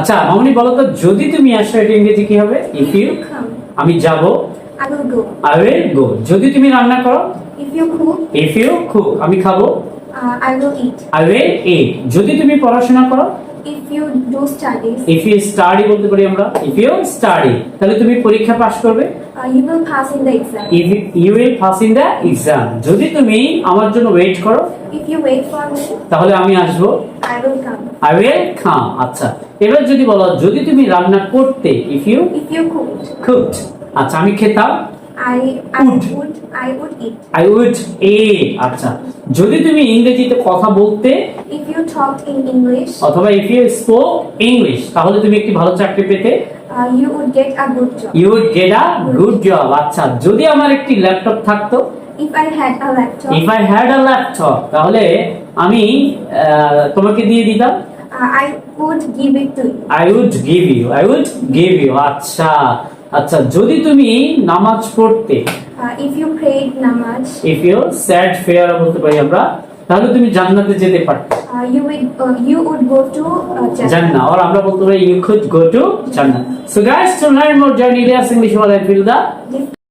আচ্ছা মামনি বলো তো যদি তুমি আসো এটা ইংরেজি কি হবে? ইফ ইউ আমি যাব। I will go I will go যদি তুমি রান্না করো? If you cook if you cook আমি খাব। I will eat I will eat যদি তুমি পড়াশোনা করো? If you do studies, if you study বলতে পারি আমরা ইফ ইউ স্টাডি তাহলে তুমি পরীক্ষা পাস করবে uh, you will pass in the exam. If you will pass in the exam যদি তুমি আমার জন্য ওয়েট করো If you wait for me, তাহলে আমি আসব I will come. I will come আচ্ছা এবার যদি বলো যদি তুমি রান্না করতে if you If you cooked, cooked আচ্ছা আমি খেতাম I, I Would. would, I would eat. I would a আচ্ছা যদি তুমি ইংরেজিতে কথা বলতে If you talked in English, অথবা ইফ ইউ স্পোক ইংলিশ তাহলে তুমি একটি ভালো চাকরি পেতে uh, you would get a good job. You would get a good job আচ্ছা যদি আমার একটি ল্যাপটপ থাকতো If I had a laptop, if I had a laptop তাহলে আমি তোমাকে দিয়ে দিতাম uh, I would give it to you. I would give you I would give you আচ্ছা আচ্ছা যদি তুমি নামাজ পড়তে if you prayed namaz, if you said prayer বলতে পারি আমরা তাহলে তুমি জান্নাতে যেতে পারতে uh, you would uh, you would go to uh, Jannah. Jannah or আমরা বলতে পারি you could go to Jannah. So guys, to learn more journey English what I feel the Different